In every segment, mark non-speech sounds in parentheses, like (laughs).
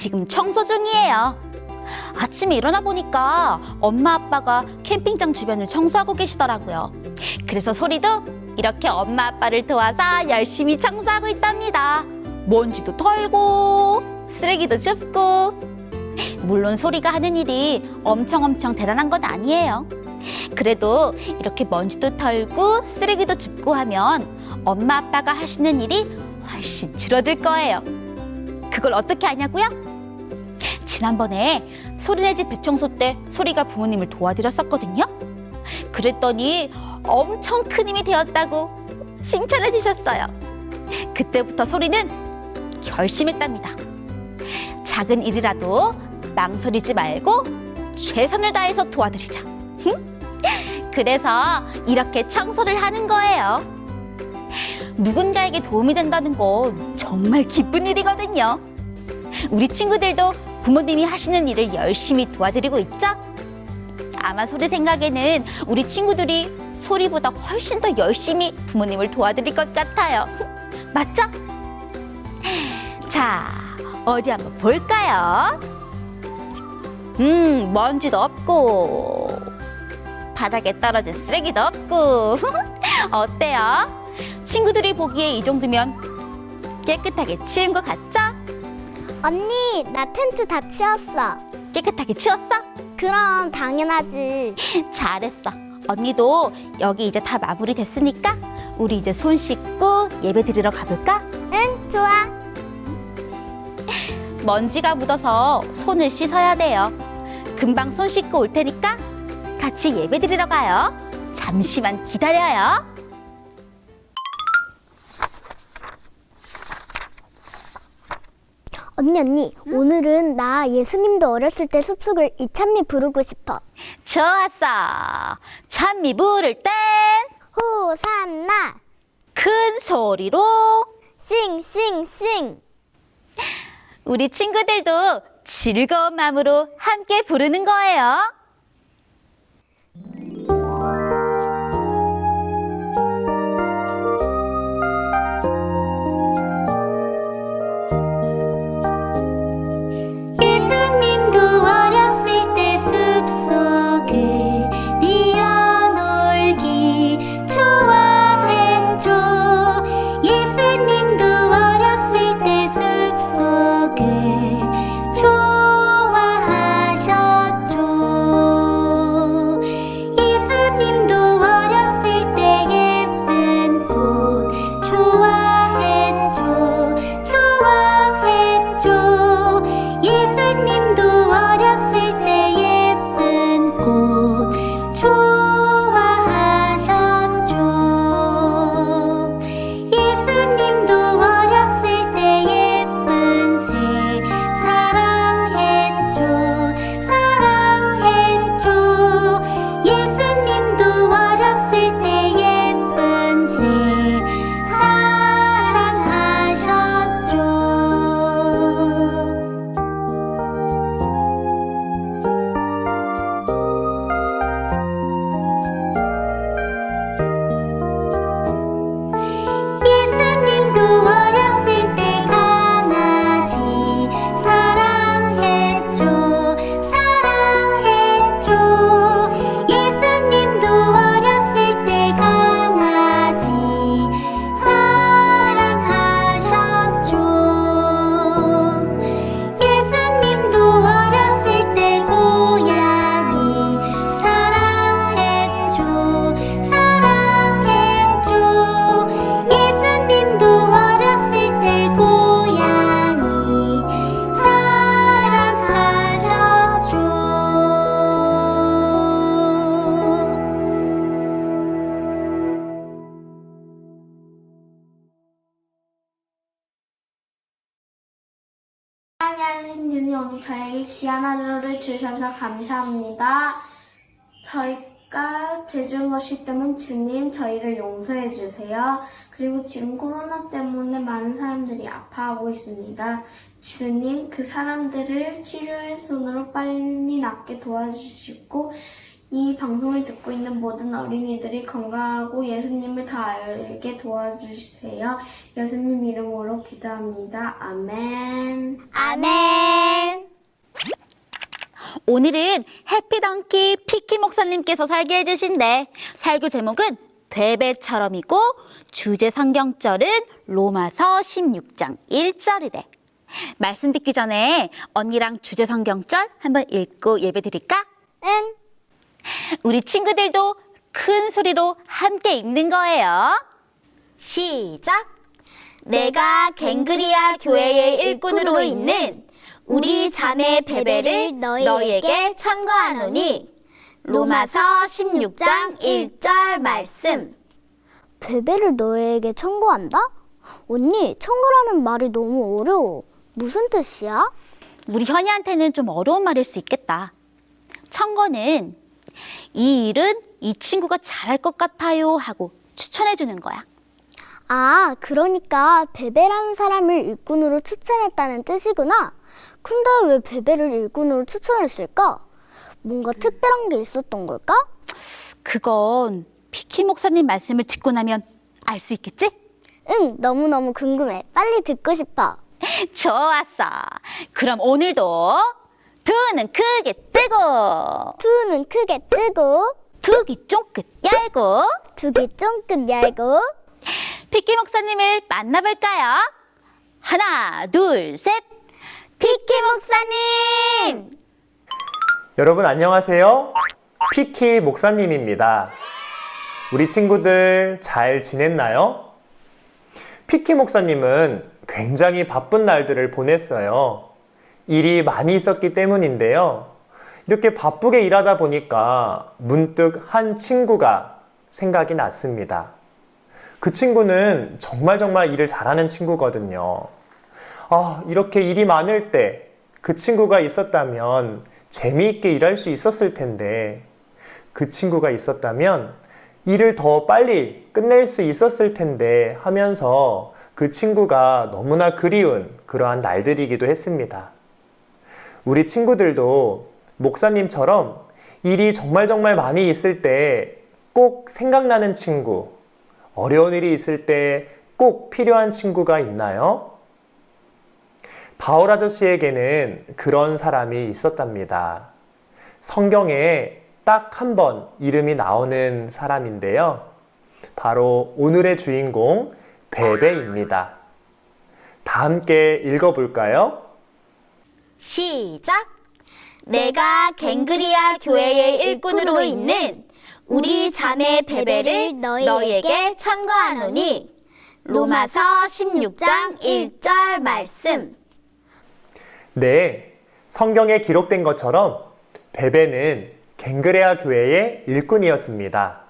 지금 청소 중이에요. 아침에 일어나 보니까 엄마 아빠가 캠핑장 주변을 청소하고 계시더라고요. 그래서 소리도 이렇게 엄마 아빠를 도와서 열심히 청소하고 있답니다. 먼지도 털고 쓰레기도 줍고 물론 소리가 하는 일이 엄청 엄청 대단한 건 아니에요. 그래도 이렇게 먼지도 털고 쓰레기도 줍고 하면 엄마 아빠가 하시는 일이 훨씬 줄어들 거예요. 그걸 어떻게 하냐고요? 지난번에 소리네 집 대청소 때 소리가 부모님을 도와드렸었거든요. 그랬더니 엄청 큰 힘이 되었다고 칭찬해 주셨어요. 그때부터 소리는 결심했답니다. 작은 일이라도 망설이지 말고 최선을 다해서 도와드리자. 그래서 이렇게 청소를 하는 거예요. 누군가에게 도움이 된다는 건 정말 기쁜 일이거든요. 우리 친구들도 부모님이 하시는 일을 열심히 도와드리고 있죠? 아마 소리 생각에는 우리 친구들이 소리보다 훨씬 더 열심히 부모님을 도와드릴 것 같아요. (laughs) 맞죠? 자, 어디 한번 볼까요? 음, 먼지도 없고, 바닥에 떨어진 쓰레기도 없고, (laughs) 어때요? 친구들이 보기에 이 정도면 깨끗하게 치운 것 같죠? 언니, 나 텐트 다 치웠어. 깨끗하게 치웠어? 그럼 당연하지. (laughs) 잘했어. 언니도 여기 이제 다 마무리 됐으니까 우리 이제 손 씻고 예배 드리러 가볼까? 응, 좋아. (laughs) 먼지가 묻어서 손을 씻어야 돼요. 금방 손 씻고 올 테니까 같이 예배 드리러 가요. 잠시만 기다려요. 언니, 언니, 오늘은 나 예수님도 어렸을 때 숲속을 이찬미 부르고 싶어. 좋았어. 찬미 부를 땐큰 호산나, 소리로 싱싱싱. 우리 친구들도 즐거운 마음으로 함께 부르는 거예요. 주셔서 감사합니다. 저희가 죄 지은 것이 때문 주님 저희를 용서해 주세요. 그리고 지금 코로나 때문에 많은 사람들이 아파하고 있습니다. 주님 그 사람들을 치료의 손으로 빨리 낫게 도와주시고 이 방송을 듣고 있는 모든 어린이들이 건강하고 예수님을 다 알게 도와주세요. 예수님 이름으로 기도합니다. 아멘. 아멘. 오늘은 해피덩키 피키 목사님께서 살게 해주신대. 설교 제목은 베베처럼이고 주제 성경절은 로마서 16장 1절이래. 말씀 듣기 전에 언니랑 주제 성경절 한번 읽고 예배 드릴까? 응. 우리 친구들도 큰 소리로 함께 읽는 거예요. 시작. 내가 갱그리아 교회의 일꾼으로 있는 우리 자매 베베를 너희에게 청거하노니 로마서 16장 1절 말씀. 베베를 너에게 청구한다? 언니, 청구라는 말이 너무 어려워. 무슨 뜻이야? 우리 현이한테는 좀 어려운 말일 수 있겠다. 청거는 이 일은 이 친구가 잘할 것 같아요 하고 추천해 주는 거야. 아, 그러니까 베베라는 사람을 일꾼으로 추천했다는 뜻이구나. 근데 왜 베베를 일꾼으로 추천했을까? 뭔가 특별한 게 있었던 걸까? 그건 피키 목사님 말씀을 듣고 나면 알 수 있겠지? 응, 너무너무 궁금해. 빨리 듣고 싶어. (laughs) 좋았어. 그럼 오늘도 두는 크게 뜨고 투는 크게 뜨고, 두기 쫑긋 열고 두기 쫑긋 열고, 피키 목사님을 만나볼까요? 하나, 둘, 셋. 피키 목사님! 여러분 안녕하세요. 피키 목사님입니다. 우리 친구들 잘 지냈나요? 피키 목사님은 굉장히 바쁜 날들을 보냈어요. 일이 많이 있었기 때문인데요. 이렇게 바쁘게 일하다 보니까 문득 한 친구가 생각이 났습니다. 그 친구는 정말 정말 일을 잘하는 친구거든요. 아, 이렇게 일이 많을 때 그 친구가 있었다면 재미있게 일할 수 있었을 텐데 그 친구가 있었다면 일을 더 빨리 끝낼 수 있었을 텐데 하면서 그 친구가 너무나 그리운 그러한 날들이기도 했습니다. 우리 친구들도 목사님처럼 일이 정말 정말 많이 있을 때 꼭 생각나는 친구, 어려운 일이 있을 때 꼭 필요한 친구가 있나요? 바울 아저씨에게는 그런 사람이 있었답니다. 성경에 딱 한 번 이름이 나오는 사람인데요. 바로 오늘의 주인공 베베입니다. 다 함께 읽어볼까요? 시작. 내가 갱그리아 교회의 일꾼으로 있는 우리 자매 베베를 너희에게 청거하노니 로마서 16장 1절 말씀. 네, 성경에 기록된 것처럼 베베는 갱그레아 교회의 일꾼이었습니다.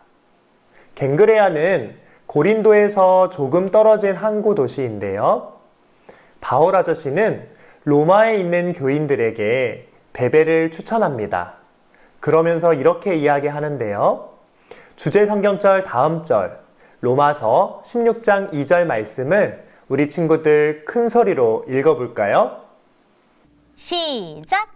갱그레아는 고린도에서 조금 떨어진 항구 도시인데요. 바울 아저씨는 로마에 있는 교인들에게 베베를 추천합니다. 그러면서 이렇게 이야기하는데요. 주제 성경절 다음 절, 로마서 16장 2절 말씀을 우리 친구들 큰 소리로 읽어볼까요? 시작.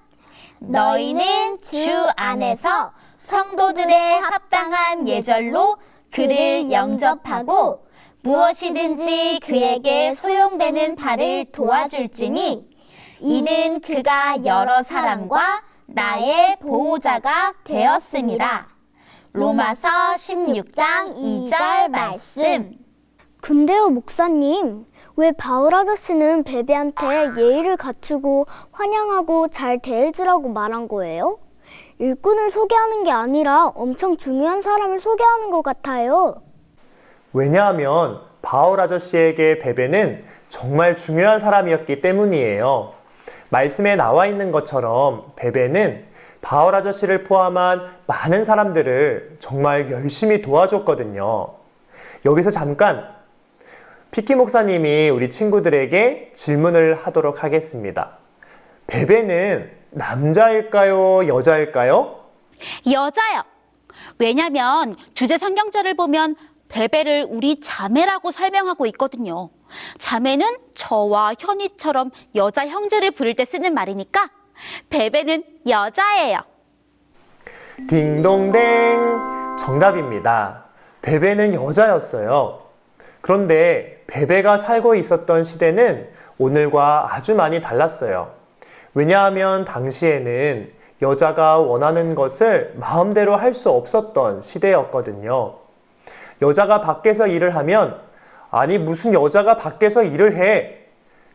너희는 주 안에서 성도들의 합당한 예절로 그를 영접하고 무엇이든지 그에게 소용되는 바를 도와줄지니 이는 그가 여러 사람과 나의 보호자가 되었음이라. 로마서 16장 2절 말씀. 근데요, 목사님. 왜 바울 아저씨는 베베한테 예의를 갖추고 환영하고 잘 대해주라고 말한 거예요? 일꾼을 소개하는 게 아니라 엄청 중요한 사람을 소개하는 것 같아요. 왜냐하면 바울 아저씨에게 베베는 정말 중요한 사람이었기 때문이에요. 말씀에 나와 있는 것처럼 베베는 바울 아저씨를 포함한 많은 사람들을 정말 열심히 도와줬거든요. 여기서 잠깐 피키 목사님이 우리 친구들에게 질문을 하도록 하겠습니다. 베베는 남자일까요? 여자일까요? 여자요. 왜냐면 주제 성경절을 보면 베베를 우리 자매라고 설명하고 있거든요. 자매는 저와 현이처럼 여자 형제를 부를 때 쓰는 말이니까 베베는 여자예요. 딩동댕! 정답입니다. 베베는 여자였어요. 그런데 베베가 살고 있었던 시대는 오늘과 아주 많이 달랐어요. 왜냐하면 당시에는 여자가 원하는 것을 마음대로 할 수 없었던 시대였거든요. 여자가 밖에서 일을 하면, 아니, 무슨 여자가 밖에서 일을 해?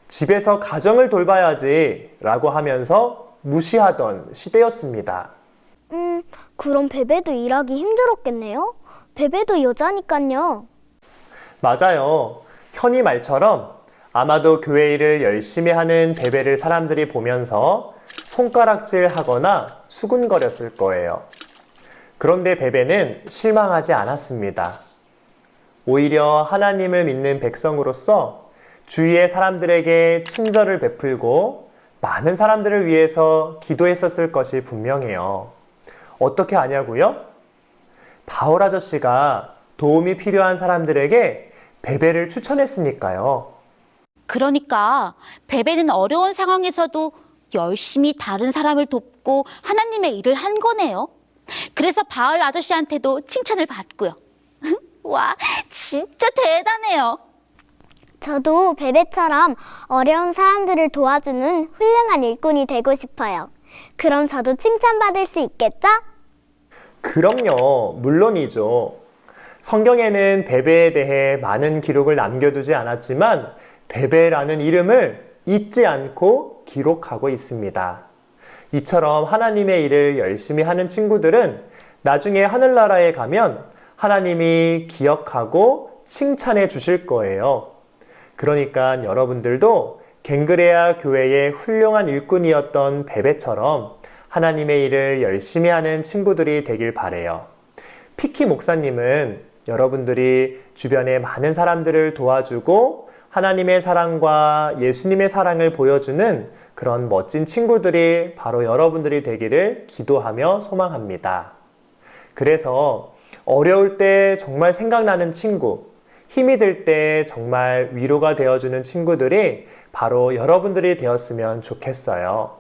집에서 가정을 돌봐야지. 라고 하면서 무시하던 시대였습니다. 음, 그럼 베베도 일하기 힘들었겠네요? 베베도 여자니깐요. 맞아요. 현이 말처럼 아마도 교회 일을 열심히 하는 베베를 사람들이 보면서 손가락질 하거나 수군거렸을 거예요. 그런데 베베는 실망하지 않았습니다. 오히려 하나님을 믿는 백성으로서 주위의 사람들에게 친절을 베풀고 많은 사람들을 위해서 기도했었을 것이 분명해요. 어떻게 아냐고요? 바울 아저씨가 도움이 필요한 사람들에게 베베를 추천했으니까요. 그러니까 베베는 어려운 상황에서도 열심히 다른 사람을 돕고 하나님의 일을 한 거네요. 그래서 바울 아저씨한테도 칭찬을 받고요. (laughs) 와, 진짜 대단해요. 저도 베베처럼 어려운 사람들을 도와주는 훌륭한 일꾼이 되고 싶어요. 그럼 저도 칭찬받을 수 있겠죠? 그럼요, 물론이죠. 성경에는 베베에 대해 많은 기록을 남겨두지 않았지만 베베라는 이름을 잊지 않고 기록하고 있습니다. 이처럼 하나님의 일을 열심히 하는 친구들은 나중에 하늘나라에 가면 하나님이 기억하고 칭찬해 주실 거예요. 그러니까 여러분들도 갱그레아 교회의 훌륭한 일꾼이었던 베베처럼 하나님의 일을 열심히 하는 친구들이 되길 바래요. 피키 목사님은 여러분들이 주변에 많은 사람들을 도와주고 하나님의 사랑과 예수님의 사랑을 보여주는 그런 멋진 친구들이 바로 여러분들이 되기를 기도하며 소망합니다. 그래서 어려울 때 정말 생각나는 친구, 힘이 들 때 정말 위로가 되어주는 친구들이 바로 여러분들이 되었으면 좋겠어요.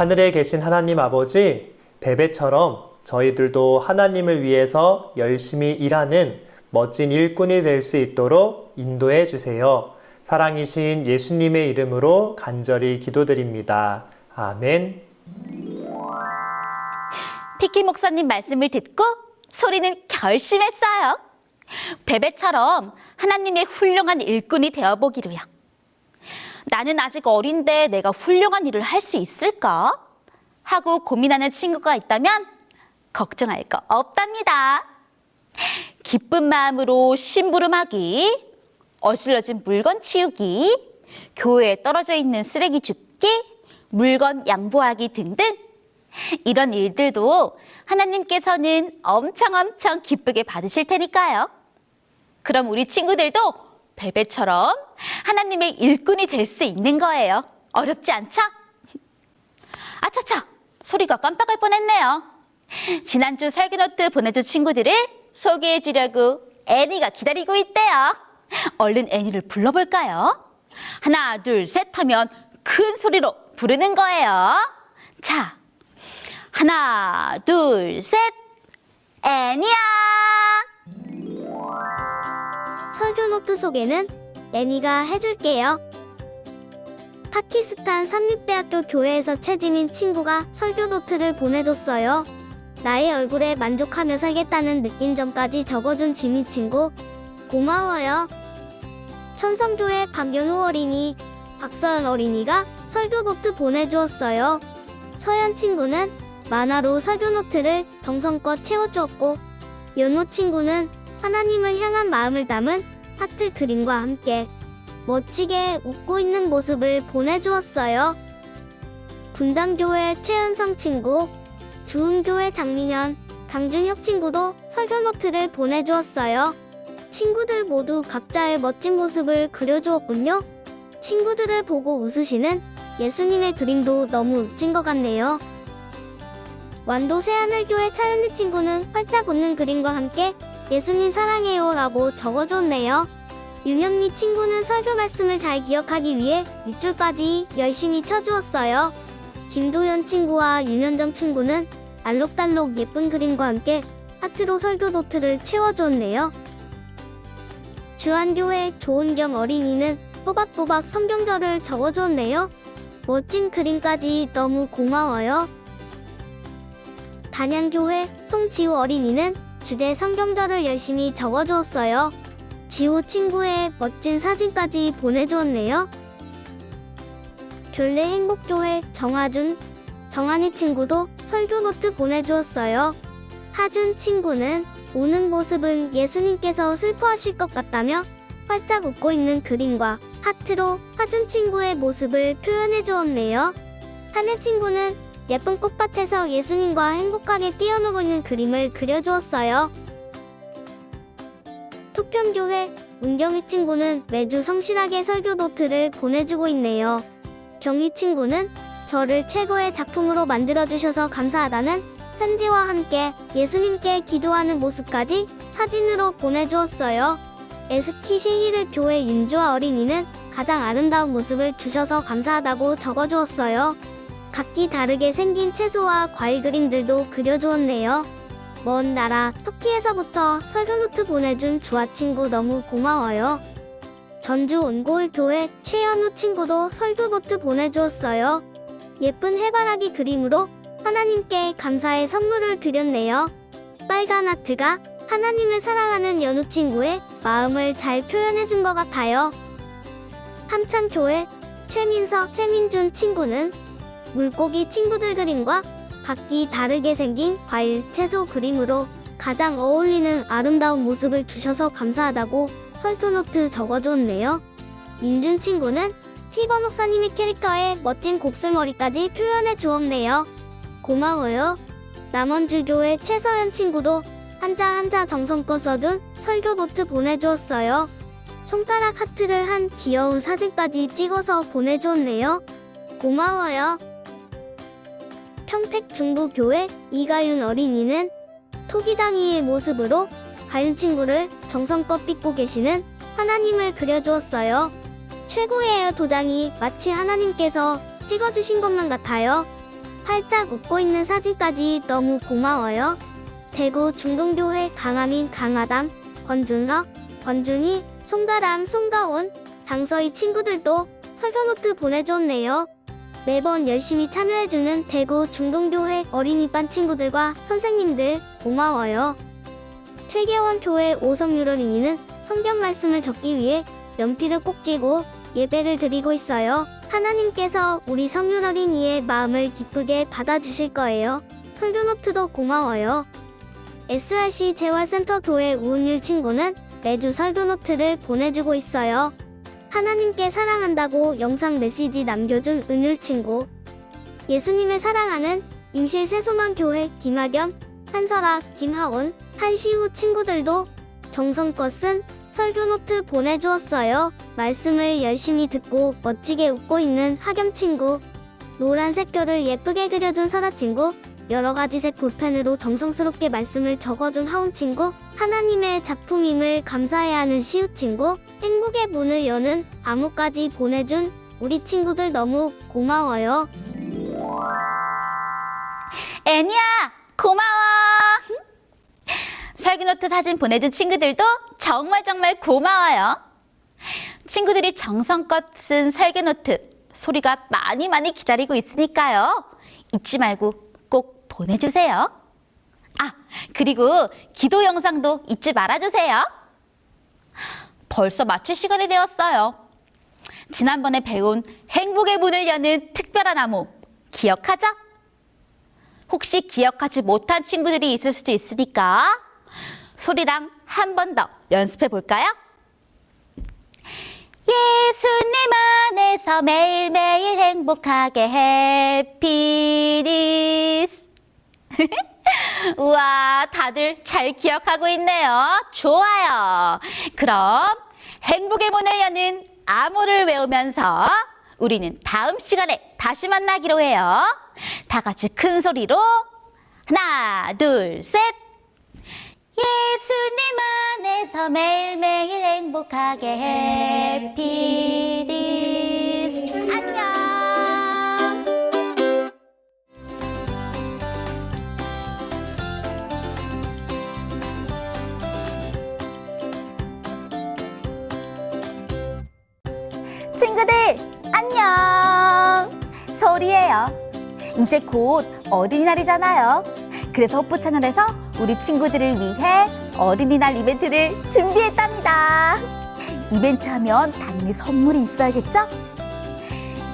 하늘에 계신 하나님 아버지, 베베처럼 저희들도 하나님을 위해서 열심히 일하는 멋진 일꾼이 될 수 있도록 인도해 주세요. 사랑이신 예수님의 이름으로 간절히 기도드립니다. 아멘. 피키 목사님 말씀을 듣고 소리는 결심했어요. 베베처럼 하나님의 훌륭한 일꾼이 되어보기로요. 나는 아직 어린데 내가 훌륭한 일을 할 수 있을까? 하고 고민하는 친구가 있다면 걱정할 거 없답니다. 기쁜 마음으로 심부름하기, 어질러진 물건 치우기, 교회에 떨어져 있는 쓰레기 줍기, 물건 양보하기 등등 이런 일들도 하나님께서는 엄청 엄청 기쁘게 받으실 테니까요. 그럼 우리 친구들도 베베처럼 하나님의 일꾼이 될 수 있는 거예요. 어렵지 않죠? 아차차! 소리가 깜빡할 뻔했네요. 지난주 설계노트 보내준 친구들을 소개해 주려고 애니가 기다리고 있대요. 얼른 애니를 불러볼까요? 하나, 둘, 셋 하면 큰 소리로 부르는 거예요. 자, 하나, 둘, 셋, 애니야! 설교 노트 소개는 애니가 해줄게요. 파키스탄 삼육대학교 교회에서 채지민 친구가 설교 노트를 보내줬어요. 나의 얼굴에 만족하며 살겠다는 느낀 점까지 적어준 지민 친구 고마워요. 천성교회 강경호 어린이, 박서연 어린이가 설교 노트 보내주었어요. 서연 친구는 만화로 설교 노트를 정성껏 채워주었고 연호 친구는 하나님을 향한 마음을 담은 하트 그림과 함께 멋지게 웃고 있는 모습을 보내주었어요. 분당교회 최은성 친구, 주음교회 장민현, 강준혁 친구도 설교 노트를 보내주었어요. 친구들 모두 각자의 멋진 모습을 그려주었군요. 친구들을 보고 웃으시는 예수님의 그림도 너무 멋진 것 같네요. 완도 새하늘교회 차윤희 친구는 활짝 웃는 그림과 함께 예수님 사랑해요 라고 적어줬네요. 윤현미 친구는 설교 말씀을 잘 기억하기 위해 밑줄까지 열심히 쳐주었어요. 김도현 친구와 윤현정 친구는 알록달록 예쁜 그림과 함께 하트로 설교 노트를 채워주었네요. 주한교회 조은경 어린이는 또박또박 성경절을 적어주었네요. 멋진 그림까지 너무 고마워요. 단양교회 송지우 어린이는 주제 성경절을 열심히 적어주었어요. 지호 친구의 멋진 사진까지 보내주었네요. 교례 행복교회 정하준, 정한이 친구도 설교 노트 보내주었어요. 하준 친구는 우는 모습은 예수님께서 슬퍼하실 것 같다며 활짝 웃고 있는 그림과 하트로 하준 친구의 모습을 표현해 주었네요. 한혜 친구는 예쁜 꽃밭에서 예수님과 행복하게 뛰어놀고 있는 그림을 그려주었어요. 토평교회 운경희 친구는 매주 성실하게 설교 노트를 보내주고 있네요. 경희 친구는 저를 최고의 작품으로 만들어주셔서 감사하다는 편지와 함께 예수님께 기도하는 모습까지 사진으로 보내주었어요. 에스키 쉐히르 교회 윤주아 어린이는 가장 아름다운 모습을 주셔서 감사하다고 적어주었어요. 각기 다르게 생긴 채소와 과일 그림들도 그려주었네요. 먼 나라 터키에서부터 설교노트 보내준 주아 친구 너무 고마워요. 전주 온고울 교회 최현우 친구도 설교노트 보내주었어요. 예쁜 해바라기 그림으로 하나님께 감사의 선물을 드렸네요. 빨간 하트가 하나님을 사랑하는 연우 친구의 마음을 잘 표현해준 것 같아요. 함창교회 최민석, 최민준 친구는 물고기 친구들 그림과 각기 다르게 생긴 과일, 채소 그림으로 가장 어울리는 아름다운 모습을 주셔서 감사하다고 설교노트 적어줬네요. 민준 친구는 휘건 목사님의 캐릭터에 멋진 곱슬머리까지 표현해 주었네요. 고마워요. 남원주교회 최서연 친구도 한자 한자 정성껏 써둔 설교 노트 보내주었어요. 손가락 하트를 한 귀여운 사진까지 찍어서 보내주었네요. 고마워요. 평택 중부교회 이가윤 어린이는 토기장이의 모습으로 가윤 친구를 정성껏 빚고 계시는 하나님을 그려주었어요. 최고예요 도장이 마치 하나님께서 찍어주신 것만 같아요. 활짝 웃고 있는 사진까지 너무 고마워요. 대구 중동교회 강하민 강아담, 권준석, 권준희, 송가람, 송가온, 장서희 친구들도 설교노트 보내줬네요. 매번 열심히 참여해주는 대구 중동교회 어린이반 친구들과 선생님들 고마워요. 퇴계원 교회 오성유 어린이는 성경 말씀을 적기 위해 연필을 꼭 쥐고 예배를 드리고 있어요. 하나님께서 우리 성윤 어린이의 마음을 기쁘게 받아주실 거예요. 설교노트도 고마워요. SRC 재활센터 교회 우은율 친구는 매주 설교노트를 보내주고 있어요. 하나님께 사랑한다고 영상 메시지 남겨준 은율 친구. 예수님을 사랑하는 임실 세소만 교회 김학겸, 한설아, 김하온, 한시우 친구들도 정성껏 쓴 설교노트 보내주었어요. 말씀을 열심히 듣고 멋지게 웃고 있는 하겸 친구. 노란색 뼈를 예쁘게 그려준 설아 친구. 여러 가지 색 볼펜으로 정성스럽게 말씀을 적어준 하운 친구. 하나님의 작품임을 감사해야 하는 시우 친구. 행복의 문을 여는 암호까지 보내준 우리 친구들 너무 고마워요. 애니야, 고마워. 설교노트 사진 보내준 친구들도 정말 정말 고마워요. 친구들이 정성껏 쓴 설교노트 소리가 많이 많이 기다리고 있으니까요. 잊지 말고 꼭 보내주세요. 아, 그리고 기도 영상도 잊지 말아주세요. 벌써 마칠 시간이 되었어요. 지난번에 배운 행복의 문을 여는 특별한 나무 기억하죠? 혹시 기억하지 못한 친구들이 있을 수도 있으니까 소리랑 한 번 더 연습해 볼까요? 예수님 안에서 매일매일 행복하게 해피니스 (laughs) 우와 다들 잘 기억하고 있네요. 좋아요. 그럼 행복의 문을 여는 암호를 외우면서 우리는 다음 시간에 다시 만나기로 해요. 다 같이 큰 소리로 하나 둘 셋. 예수님 안에서 매일매일 행복하게 해피 이제 곧 어린이날이잖아요 그래서 호프 채널에서 우리 친구들을 위해 어린이날 이벤트를 준비했답니다 이벤트 하면 당연히 선물이 있어야겠죠?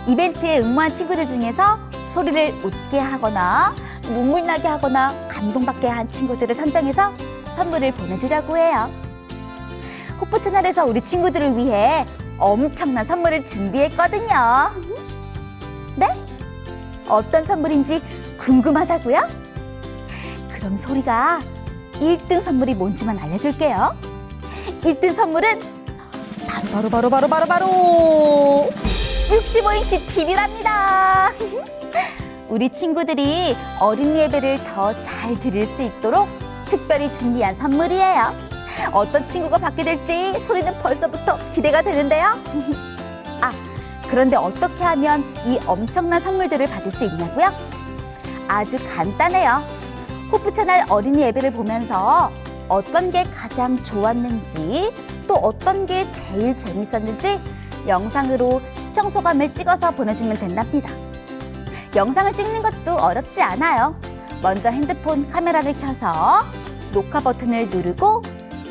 이벤트에 응모한 친구들 중에서 소리를 웃게 하거나 눈물 나게 하거나 감동받게 한 친구들을 선정해서 선물을 보내주려고 해요 호프 채널에서 우리 친구들을 위해 엄청난 선물을 준비했거든요. 네? 어떤 선물인지 궁금하다고요? 그럼 소리가 1등 선물이 뭔지만 알려줄게요. 1등 선물은 바로 바로 바로 바로 바로 바로 65인치 TV랍니다. (laughs) 우리 친구들이 어린이 예배를 더잘 들을 수 있도록 특별히 준비한 선물이에요. 어떤 친구가 받게 될지 소리는 벌써부터 기대가 되는데요. (laughs) 아, 그런데 어떻게 하면 이 엄청난 선물들을 받을 수 있냐고요? 아주 간단해요. 호프 채널 어린이 예배를 보면서 어떤 게 가장 좋았는지 또 어떤 게 제일 재밌었는지 영상으로 시청 소감을 찍어서 보내주면 된답니다. 영상을 찍는 것도 어렵지 않아요. 먼저 핸드폰 카메라를 켜서 녹화 버튼을 누르고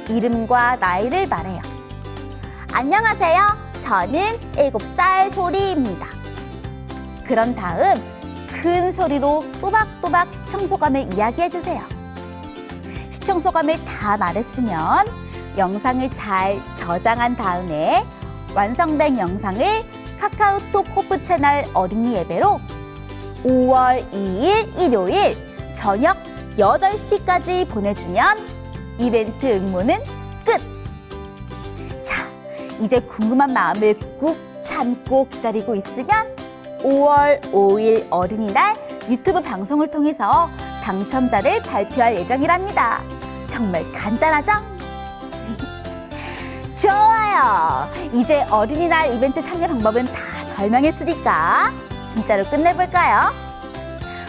이름과 나이를 말해요. 안녕하세요. 저는 7살 소리입니다. 그런 다음 큰 소리로 또박또박 시청 소감을 이야기해 주세요. 시청 소감을 다 말했으면 영상을 잘 저장한 다음에 완성된 영상을 카카오톡 호프 채널 어린이 예배로 5월 2일 일요일 저녁 8시까지 보내주면 이벤트 응모는 이제 궁금한 마음을 꾹 참고 기다리고 있으면 5월 5일 어린이날 유튜브 방송을 통해서 당첨자를 발표할 예정이랍니다. 정말 간단하죠? (laughs) 좋아요! 이제 어린이날 이벤트 참여 방법은 다 설명했으니까 진짜로 끝내볼까요?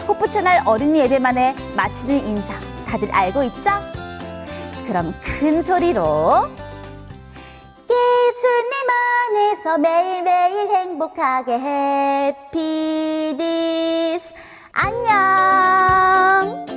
호프 채널 어린이 예배만의 마치는 인사 다들 알고 있죠? 그럼 큰 소리로 예수님 안에서 매일매일 행복하게 해피디스. 안녕.